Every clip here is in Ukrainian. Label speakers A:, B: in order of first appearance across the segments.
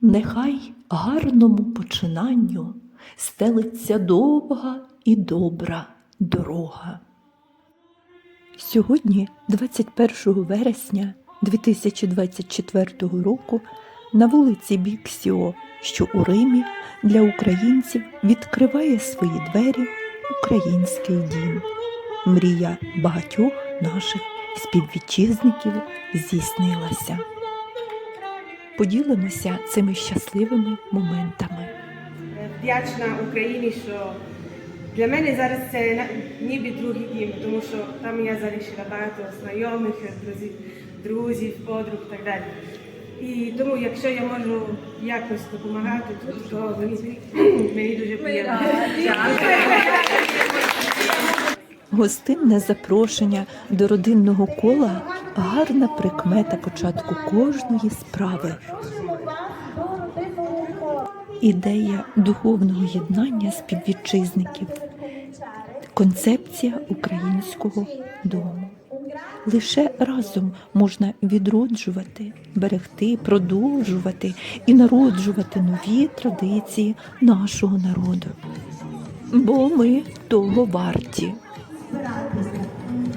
A: Нехай гарному починанню стелиться довга і добра дорога. Сьогодні, 21 вересня 2024 року, на вулиці Біксіо, що у Римі, для українців відкриває свої двері український дім. Мрія багатьох наших співвітчизників здійснилася. Поділимося цими щасливими моментами.
B: Вдячна Україні, що для мене зараз це на- ніби другий дім, тому що там я залишила багато знайомих, друзів, друзів, подруг і так далі. І тому, якщо я можу якось допомагати то мені, мені дуже приємно.
A: Гостинне запрошення до родинного кола гарна прикмета початку кожної справи. Ідея духовного єднання співвітчизників, концепція українського дому. Лише разом можна відроджувати, берегти, продовжувати і народжувати нові традиції нашого народу. Бо ми того варті.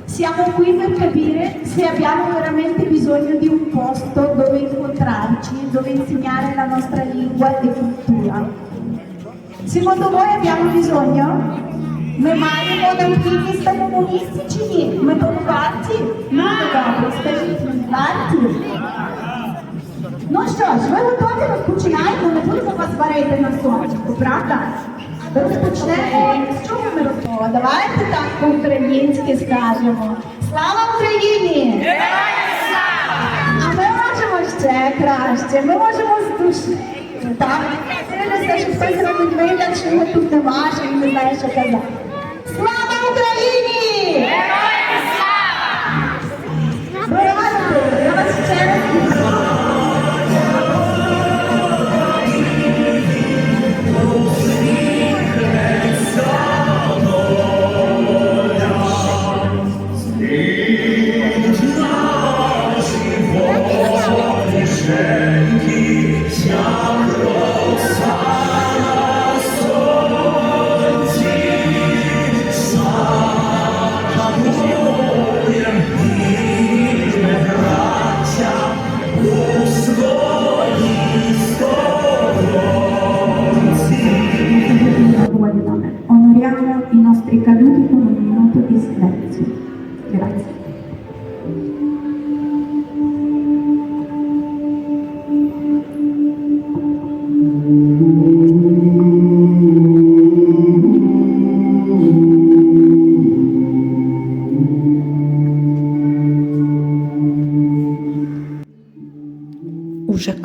C: Siamo qui per capire se abbiamo veramente bisogno di un posto dove incontrarci, dove insegnare la nostra lingua e cultura. Secondo voi abbiamo bisogno? Ми маємо необхідність та комуністі чи ні? Ми тому варті? Люди добре, скажіть мені, варті? Ну що ж, ви готові розпочинаємо, не будемо вас варити на сонечку, правда? Розпочнемо. З чого ми розмова? Давайте так по-українськи скажемо. Слава Україні! А ми можемо ще краще. Ми можемо з душі. Так? Дивлюся, що хтось робить вигляд, що ми тут не важко не знає, що казати. Слава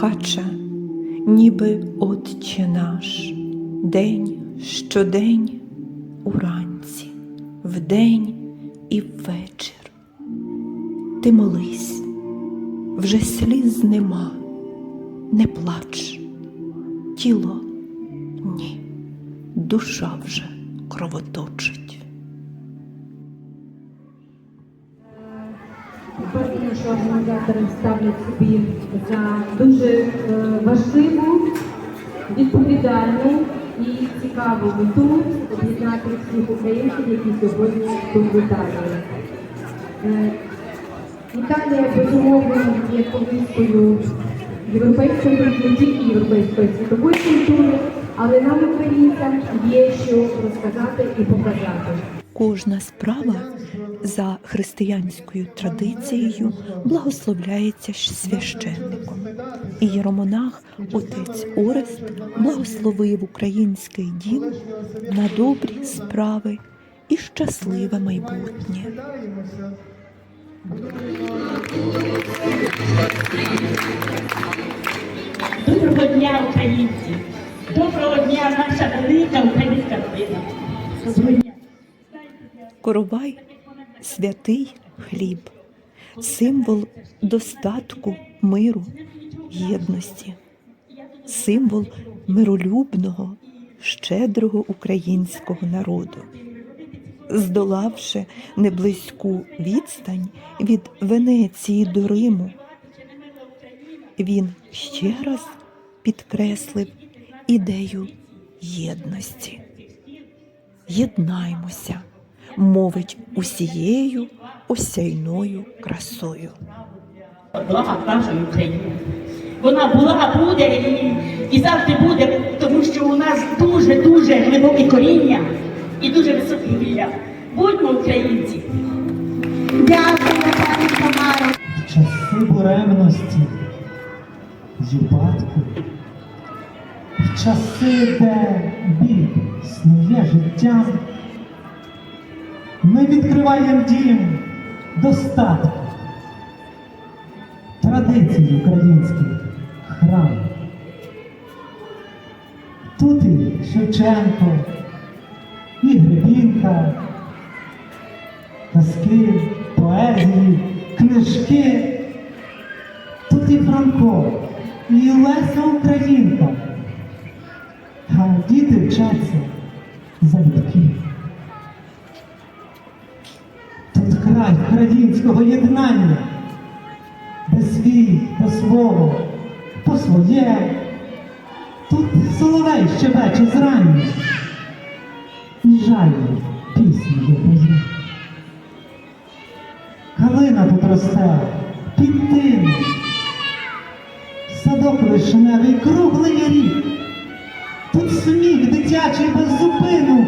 A: уже ніби Отче наш, день щодень уранці, вдень і ввечір. Ти молись, вже сліз нема, не плач, тіло ні, душа вже кровоточить.
D: Собі за дуже е, важливу, відповідальну і цікаву мету об'єднати всіх українців, які сьогодні тут в Італії. Е, Італія безумовно є повісткою європейської, не тільки європейської світової культури, але нам, українцям, є що розказати і показати.
A: Кожна справа за християнською традицією благословляється священником. І єромонах отець Орест благословив український дім на добрі справи і щасливе майбутнє.
E: Доброго дня, українці! Доброго дня, наша велика українська родина!
A: Коровай святий хліб, символ достатку, миру, єдності, символ миролюбного, щедрого українського народу. Здолавши неблизьку відстань від Венеції до Риму, він ще раз підкреслив ідею єдності. Єднаймося, мовить усією осяйною красою.
F: Блага нашої України. Вона була, буде і, і завжди буде, тому що у нас дуже-дуже глибоке коріння і дуже високі вілля. Будьмо українці!
G: Дякую, пані Тамаро.
H: в часи буремності упадку, в часи, де біль снує життям, ми відкриваємо дім достатку, традицій українських храм. Тут і Шевченко, і Гребінка, казки, поезії, книжки. Тут і Франко, і Леся Українка. А діти вчаться залюбки. Край українського єднання, де свій до свого, по своє. Тут соловей щебече зрання. І жальні пісні випоє. Калина тут росте, під тину. Садок вишневий, круглий рік. Тут сміх дитячий без зупину.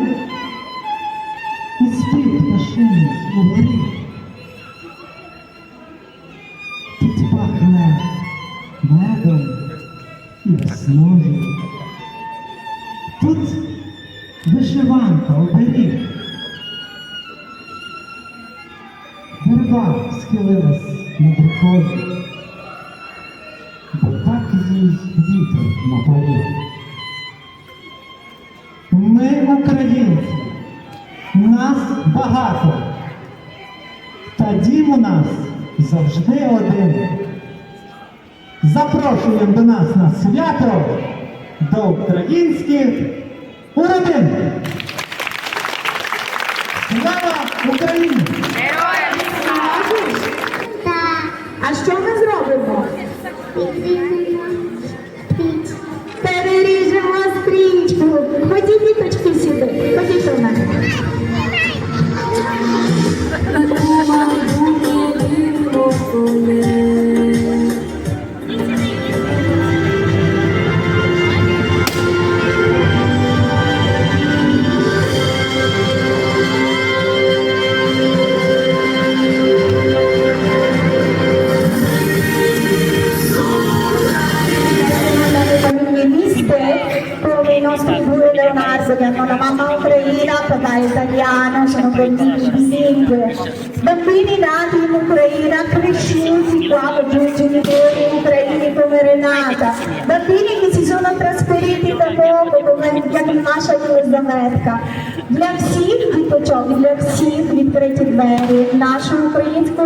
H: І. Тут вишиванка оберіг. Верба схилилась над рукою, бо так їй вітер на полі. Ми українці, нас багато, та дім у нас завжди один. Запрошуємо до нас на свято до українських уродин.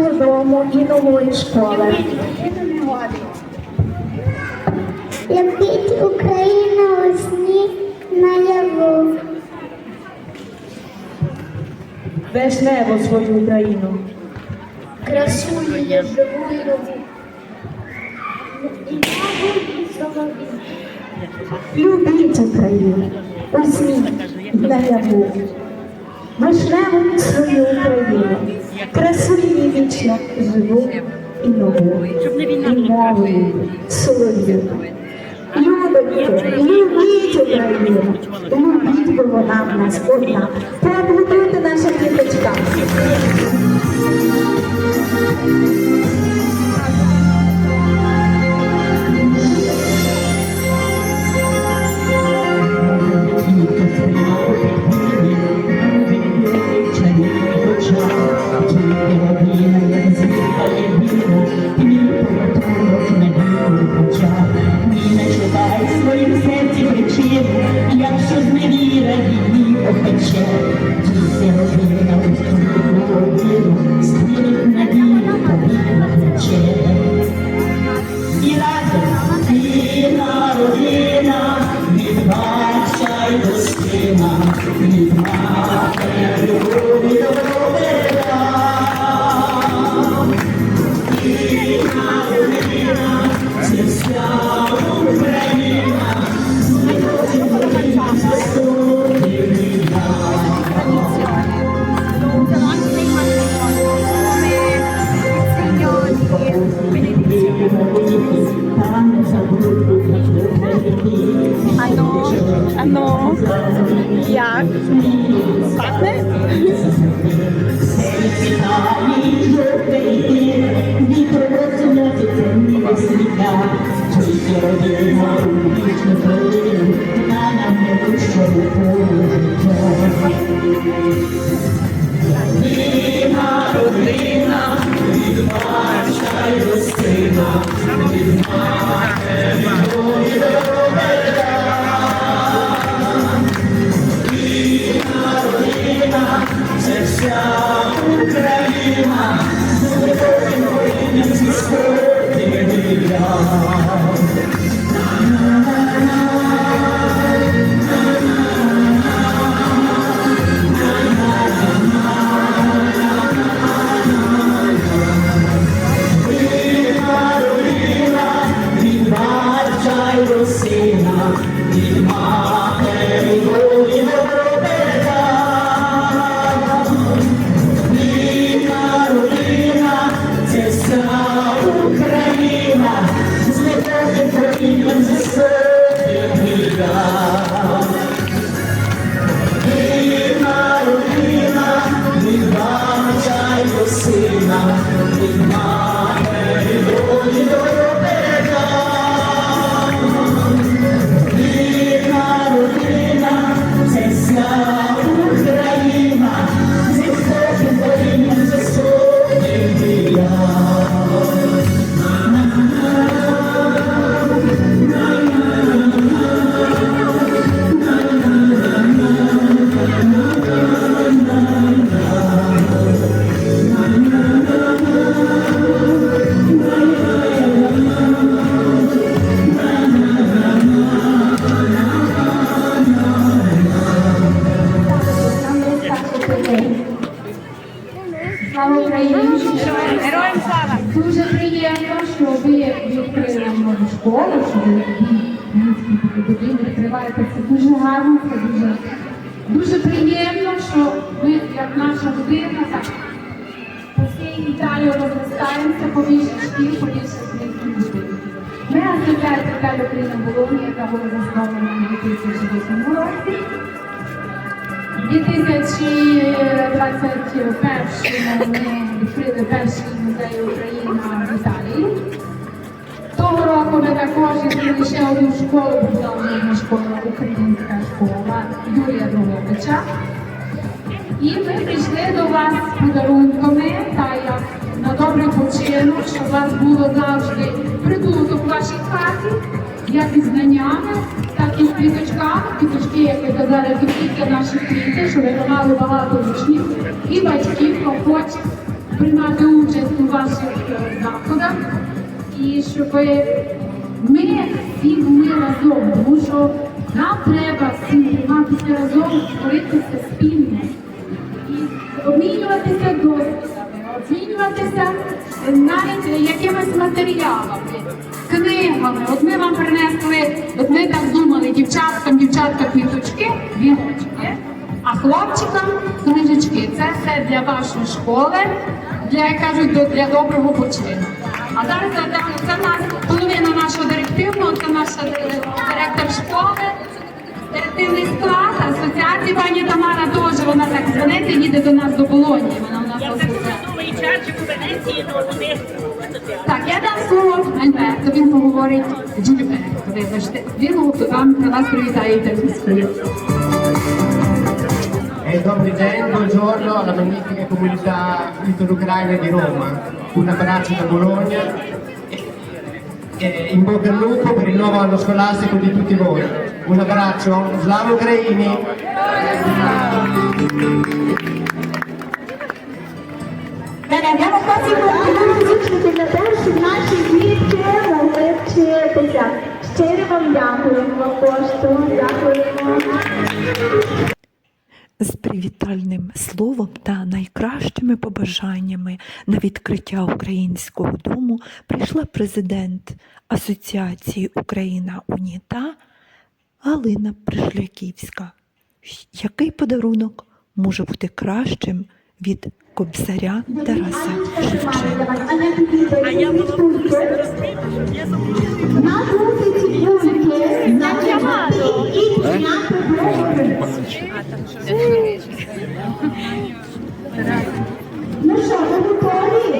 G: Українського дому і нової школи.
I: Любіть Україну у сні наяву.
J: Вишнево свою Україну.
I: Красу її живу і нову. І небо.
G: Любіть Україну, усміх наяву, вишневу свою Україну, красу її вічно живу і нову, і мовою солов'ю. Любите, любіть Україну, любіть, бо вона в нас одна. Поаплодуйте нашим діточкам.
K: Слава Україні!
L: Героям слава!
K: Дуже приємно, що ви відкрили нову школу, що ви будівлі відкриваєте. Це дуже гарно, це дуже, дуже приємно, що ми, як наша родина, так по всій Італії розростаємося по більше шкіл, по більше будівель. Ми асоціація Україна Болоні, яка була заснована у 2008 році. 2021 ми відкрили перший музей України в Італії. Того року ми також відкрили ще одну школу, була школа, українська школа Юрія Дрогобича. І ми прийшли до вас з подарунками та як на добрий починок, щоб у вас було завжди притулок у вашій хаті, як і знаннями, так і з квіточками. Квіточки, як ви казали, тільки наші квіти, щоб ви мали багато учнів і батьків, хто хоче приймати участь у ваших е, заходах. І щоб ми всі були разом, тому що нам треба всім триматися разом, створитися спільно і обмінюватися досвідами, обмінюватися навіть якимись матеріалами, книгами. От ми вам принесли, от ми так думали, дівчаткам, дівчатка квіточки, віночки, а хлопчикам книжечки. Це все для вашої школи, для як кажуть, до- для доброго починку. А зараз це, нас половина нашого директивного, це наша директор школи. Директивний склад асоціації пані Тамара теж вона так дзвонить і їде до нас до Болоні. Вона у нас
G: Я
K: асоціація.
G: буду новий чарчик у Венеції, туди.
K: Так, я дам слово Альберту, він поговорить Джульберту, вибачте. Він вам на вас привітає італійською.
M: E dopo il buongiorno alla magnifica comunità italo-ucraina di Roma. Un abbraccio da Bologna e in bocca al lupo per il nuovo anno scolastico di tutti voi. Un abbraccio, Slavo Ucraini!
K: Bene, abbiamo quasi
C: вчитися. Щиро вам дякуємо, пошту, дякуємо.
A: З привітальним словом та найкращими побажаннями на відкриття українського дому прийшла президент Асоціації Україна Уніта Галина Пришляківська. Який подарунок може бути кращим від Кобзаря Тараса Шевченка.
C: А я була в курсі, розумієте, що я Ну що, ви готові?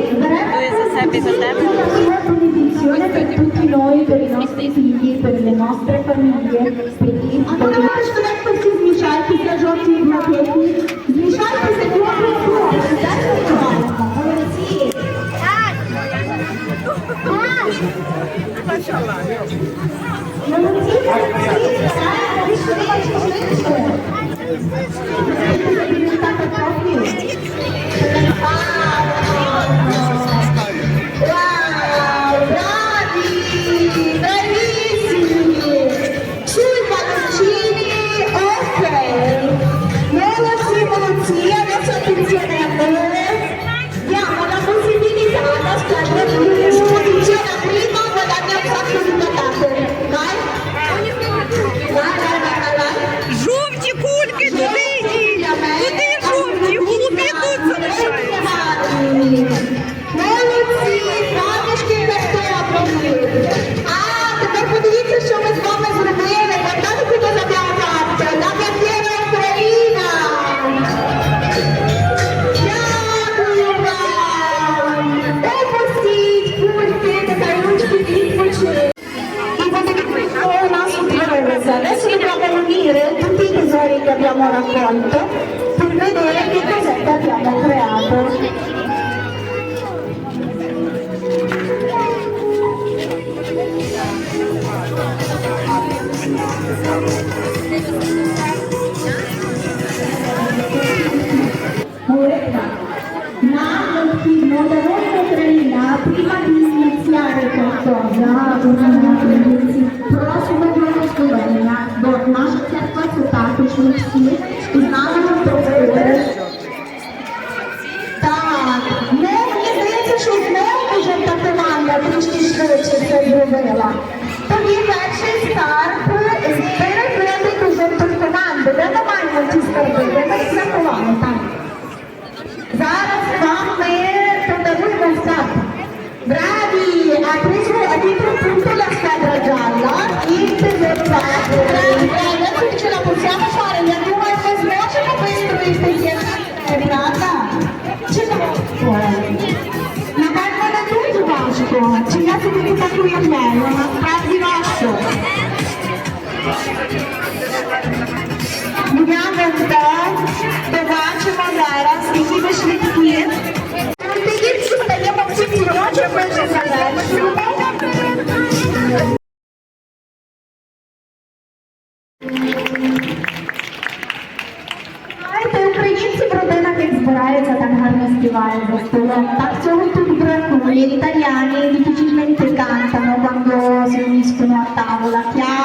C: Beretta per tutti noi, per i nostri figli, per le nostre famiglie, per i nostri Obrigado.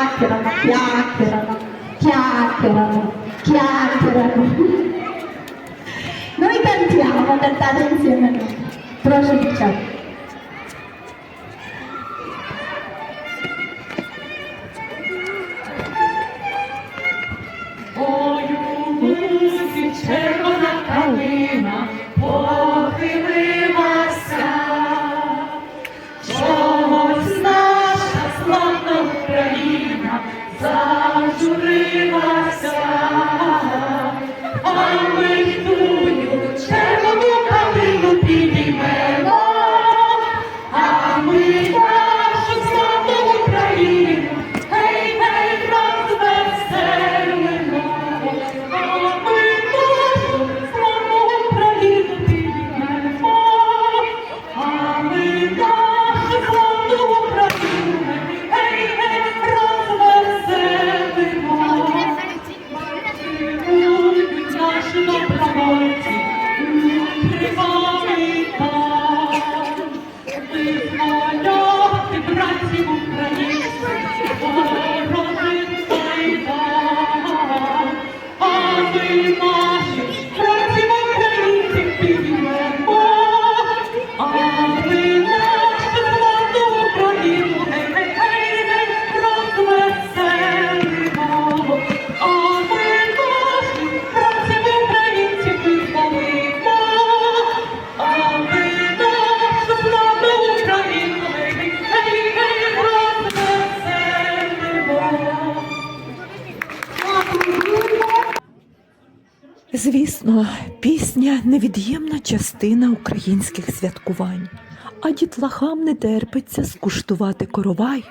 C: chiacchierano, chiacchierano, chiacchierano, chiacchierano. Noi cantiamo, cantate insieme a noi.
E: Proce.
A: Звісно, пісня невід'ємна частина українських святкувань, а дітлахам не терпиться скуштувати коровай.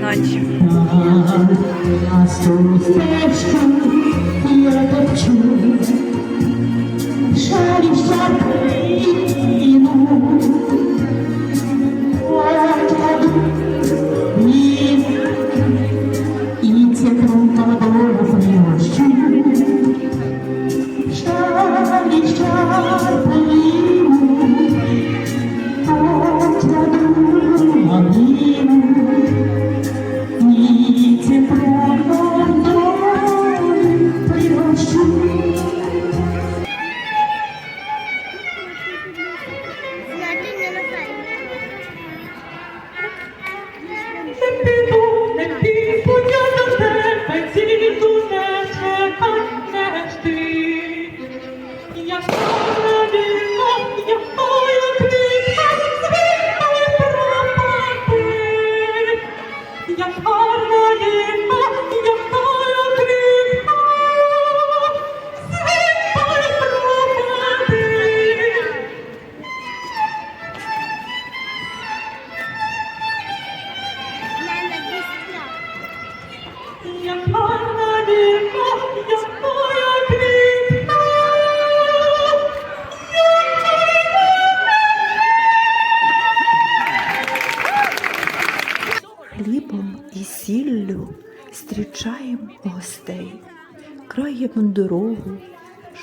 A: Наче.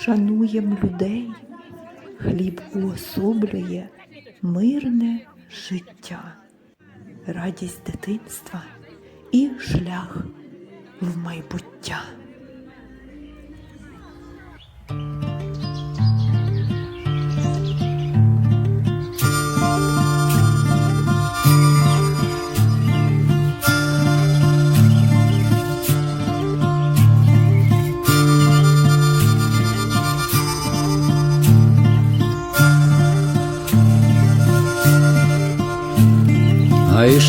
A: Шануєм людей. Хліб уособлює мирне життя, радість дитинства і шлях в майбуття.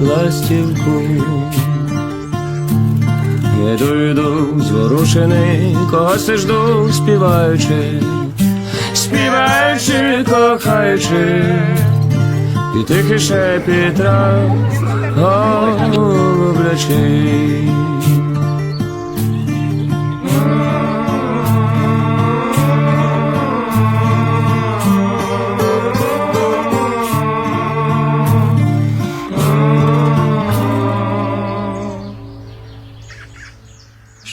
N: ластівку. Іду, дойду зворушений, когось ти жду, співаючи, співаючи, кохаючи, і тихий шепіт трав,